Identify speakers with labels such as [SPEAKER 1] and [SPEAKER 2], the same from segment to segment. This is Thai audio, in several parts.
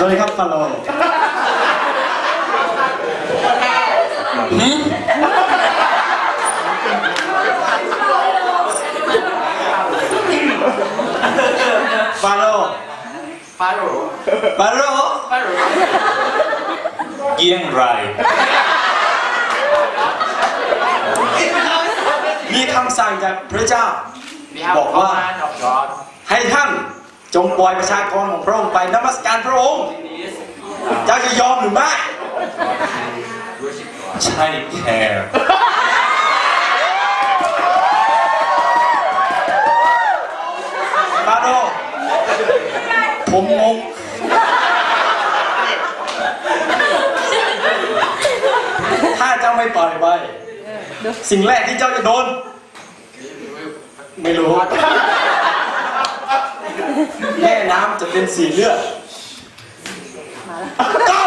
[SPEAKER 1] วัสดีครับฟาโลหืมฟาโล
[SPEAKER 2] ฟาโรห์
[SPEAKER 1] ฟาโล
[SPEAKER 2] ฟาโรห์
[SPEAKER 1] เยี่ยงไร มีคำสั่งจากพระเจ้า
[SPEAKER 2] We have
[SPEAKER 1] บอกว่า
[SPEAKER 2] command of God
[SPEAKER 1] ให้ท่าน จงปล่อยประชากรของพระองค์ไปนมัสการพระองค์
[SPEAKER 2] is
[SPEAKER 1] เจ้าจะยอมหรือไม่
[SPEAKER 2] worship God
[SPEAKER 1] ใช่แค่ฟาโดผมงงถ้าเจ้าไม่ปล่อยไป สิ่งแรกที่เจ้าจะโดน ไม่รู้ แม่น้ำจะเป็นสีเลือดเจ้า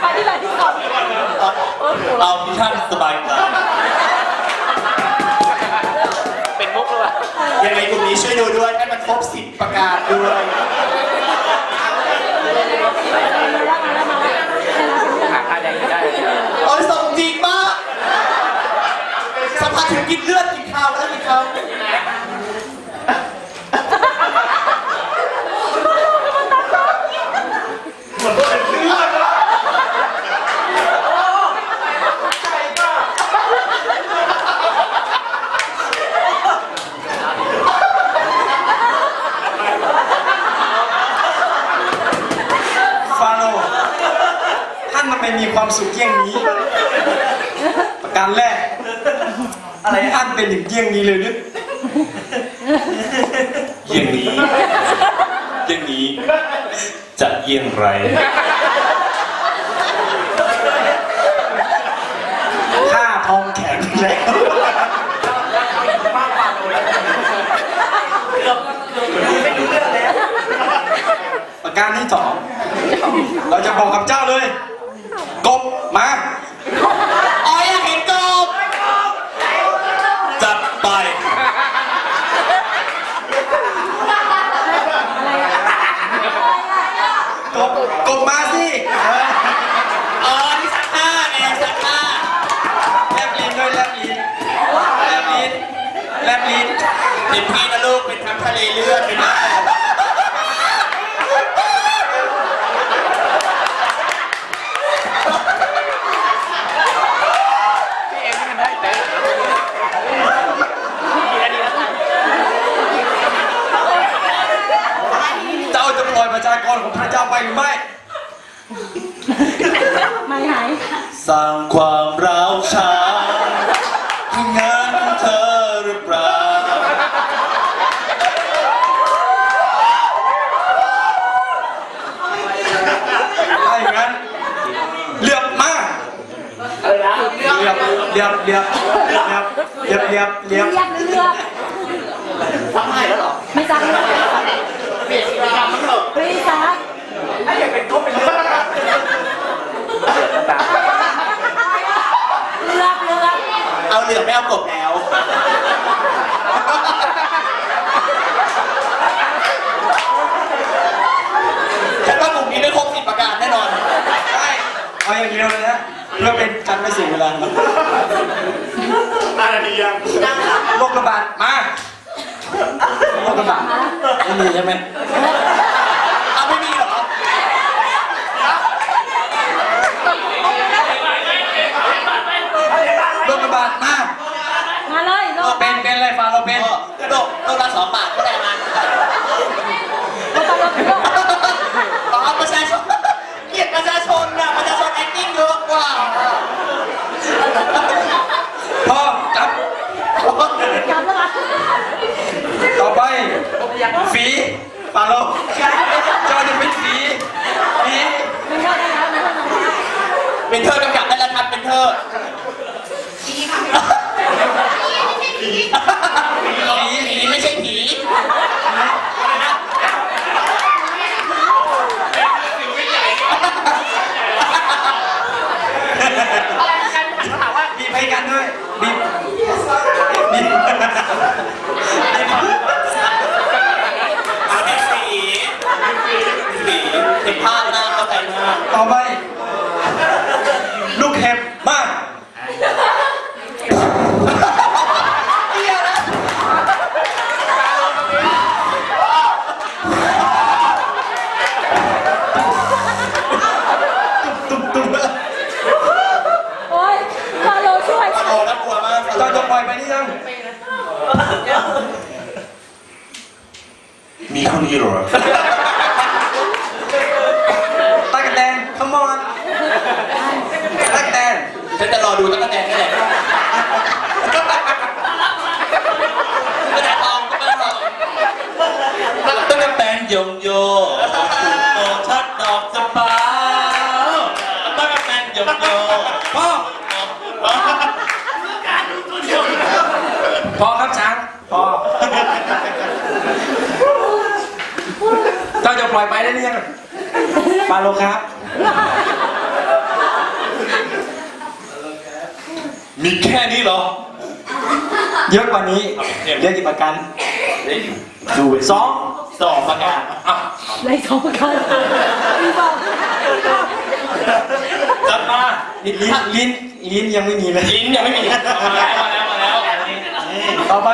[SPEAKER 3] ไปที่ไหนที่ก่อน
[SPEAKER 1] เอาที่ท่านสบายใจ
[SPEAKER 2] เป็นมุกหรือเปล่า
[SPEAKER 4] ยังไงกลุ่มนี้ช่วยดูด้วยให้มันครบสิบประกาศด้วย
[SPEAKER 2] หาค่าแดงไม่ได้
[SPEAKER 4] โอ้ยสมจริงมากสัมผัสถึง กินเลือดกินข้าวแล้วกินข้าว
[SPEAKER 1] ฟาโรห์ท่านทำไมมีความสุขเยี่ยงนี้ ประการแรก อะไรท่านเป็นถึงเยี่ยงนี้เลยหรือเยี่ยงนี้ เยี่ยงนี้ จะเยี่ยงไร ข้าทองแข็งแล้วประการที่สอง เราจะบอกกับเจ้าเลย กบมา
[SPEAKER 4] อ๋ออยากเห็นกบ
[SPEAKER 1] จัดไป กบกบมาสิ
[SPEAKER 4] อ๋อนี่ซักผ้าไงซักผ้า
[SPEAKER 1] แลบลิ้นด้วยแลบลิ้นแลบลิ้นแลบลิ้น
[SPEAKER 4] เป็นพี่นะลูกเป็นทั้งทะเลเลือดเป็นน้ำ
[SPEAKER 2] พี่เอ็มนี่มันได้แต่พี่อันนี้นะ
[SPEAKER 1] เจ้าจะปล่อยประชากรของพระเจ้าไปหรือไม่
[SPEAKER 3] ไม่หาย
[SPEAKER 1] สร้างความร้าวฉานคืองานของเธอหรือเปล่าถ้าอย่างนั้นเลือกมา
[SPEAKER 2] อะไรนะ
[SPEAKER 1] เรียบเรียบเรียบเรียบเรียบเรียบเรียบ
[SPEAKER 3] เรียกเลือก
[SPEAKER 4] ซักผ้าแล้วเหรอ
[SPEAKER 3] ไม่ซักเลือก
[SPEAKER 4] เปลี่ยนสีดำมั้งเถอะ
[SPEAKER 3] ไม่ซัก
[SPEAKER 4] ถ้าอยากเป็นกบเป็นเลือดนะ
[SPEAKER 2] ต่าง
[SPEAKER 3] เลือกเลือก
[SPEAKER 4] เอาเห ลืองไม่เอากบแล้ว ฉันว่ากลุ่มนี้ไม่ครบสิบประการแน่นอน
[SPEAKER 1] ใช่เอาอย่างเดียวเลยนะเพื่อเป็นการไม่เสียเวลา
[SPEAKER 4] อะไรดียัง
[SPEAKER 1] โรคระบาดมาโรคระบาดไม่มีใช่ไหม
[SPEAKER 4] เอาไม่มีเหรอ
[SPEAKER 1] โรคระบาดมา
[SPEAKER 3] มาเลยโลก
[SPEAKER 1] เป็นเป็นอะไรฟาเราเป็น
[SPEAKER 4] โดดโดดละสองบาทก็ได้มา
[SPEAKER 3] โลกโลกโลก
[SPEAKER 4] อ๋อประชาชนเกลียดประชาชนนะประชาชน acting เยอะกว่า
[SPEAKER 1] พ่อจับ
[SPEAKER 3] จำแล้วมั้ย
[SPEAKER 1] ต่อไปฝี ฟาโลเจ้าจะเป็นฝีฝี
[SPEAKER 3] มันก็ได้แล้วมันก็ได้แล้ว
[SPEAKER 4] เป็นเธอกำกับได้แล้วครับเป็นเธอ
[SPEAKER 1] ฝี
[SPEAKER 4] ผีไม่ใช่ผี เห็นภาพนะเข้าใจมาก
[SPEAKER 1] ต่อไป ลูกเห็บมาก ตุ๊บตุ๊บ
[SPEAKER 3] โอ๊ยฟาโลช่วย
[SPEAKER 4] ฟาโลน่ากลัวมาก
[SPEAKER 1] เจ้าจะปล่ อยไปนี่ยัง
[SPEAKER 4] มีเท่านี้เหรอ
[SPEAKER 1] ตากแตน come on ตากแตน
[SPEAKER 4] ฉันจะรอดูตั้งแต่นี่แหละตั้งแต่ทองตั้งแต่ทองตั้งแต่แปนยงโยโอชัดดอกจำปาตั้งแต่แปนยงโย
[SPEAKER 1] พ่อ พอครับช้างพอเจ้าจะปล่อยไปได้หรือยังฟาโลครับ
[SPEAKER 4] มีแค่นี้เหรอ
[SPEAKER 1] เยอะกว่านี้เรียกกี่ประกัน
[SPEAKER 4] ดู
[SPEAKER 1] สอง
[SPEAKER 4] สองประกาศอะ
[SPEAKER 3] ไรสองประการมีบอกมีบอก
[SPEAKER 4] จัดมา
[SPEAKER 1] ลิ้นลิ้นลิ้นยังไม่มีเลย
[SPEAKER 4] ลิ้นยังไม่มีมาแล้วมาแล้วมาแล้ว
[SPEAKER 1] ต่อไป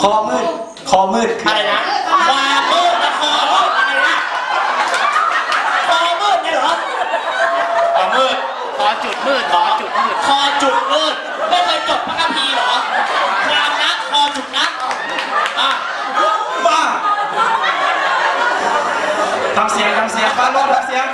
[SPEAKER 1] คอมืด คอมืด
[SPEAKER 4] อะไรนะความมืดนะคอมืดอะไรนะคอมืดเนี่ยเหรอคอมืด
[SPEAKER 2] ขอจุดมืดขอจุดมืด
[SPEAKER 4] คอจุดมืดไม่เคยจบพระคัมภีร์เหรอความนักคอจุดนักอะ
[SPEAKER 1] บ้าทำเสียงทำเสียงฟาโลทำเสียง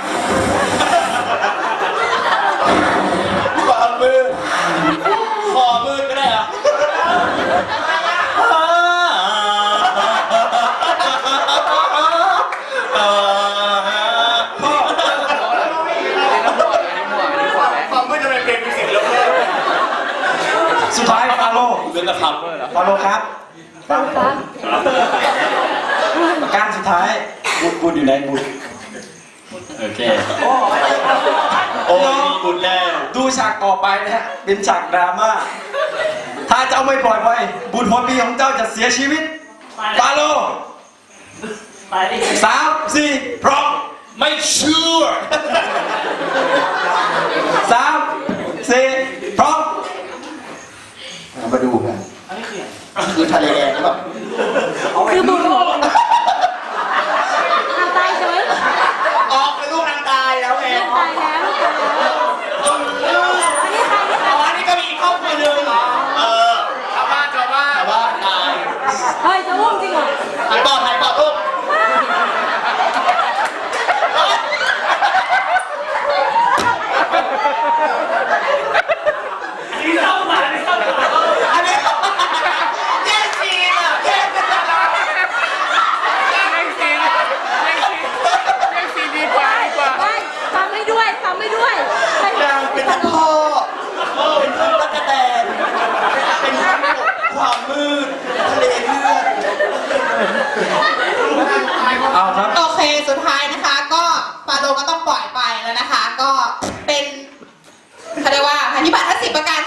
[SPEAKER 4] สุ
[SPEAKER 1] ดท้ายฟาโล
[SPEAKER 4] เรื่องกระทำ
[SPEAKER 1] ฟาโลครับ
[SPEAKER 3] ครับ
[SPEAKER 1] ประการสุดท้ายบุดบุดอยู่ไหนบุด
[SPEAKER 4] โอเค โอ้ยมีบุญแล้ว
[SPEAKER 1] ดูฉากต่อไปนะฮะ เป็นฉากดราม่า ถ้าเจ้าไม่ปล่อยไปบุญหัวปีของเจ้าจะเสียชีวิตฟาโลสามสี่พร้อม
[SPEAKER 4] ไม่เชื่อ
[SPEAKER 1] สามสี่พร้อม
[SPEAKER 4] มาดูกันคือทะเลแดงหรือเปล่า
[SPEAKER 3] คือบุญหัวทางใต้ใช่ไหม
[SPEAKER 4] ออกเป็นลูกนางตายแล้วไง
[SPEAKER 3] ตายแล้วตายแล้วอันนี้ใครนี่ใคร
[SPEAKER 4] อ๋อนี่ก็มีอีกครอบครัวหนึ่งเออ
[SPEAKER 2] ชาวบ้านชาวบ้าน
[SPEAKER 4] แต่ว่าตาย
[SPEAKER 3] เฮ้ยจะอุ้มจริงเหรอ
[SPEAKER 4] ถ่ายปอดถ่ายปอดลูกอันนี้แย่งซีนอะแย่งซีนอะ
[SPEAKER 2] เล่นซีนเล่นซีนเล่นซีนดีกว่าดีกว่า
[SPEAKER 3] ไปฟังให้ด้วยฟังให้ด้วยใคร
[SPEAKER 4] นางเป็นทั้งพ่อเป็นทั้งตะกะแตนเป็นทั้งความมืดทะเลเลือด
[SPEAKER 1] เอาครับ
[SPEAKER 5] โอเค สุดท้ายนะคะ ก็ ฟาโราก็ต้องปล่อยไปแล้วนะคะ ก็เป็นเขาเรียกว่าภัยพิบัติทั้งสิบประการ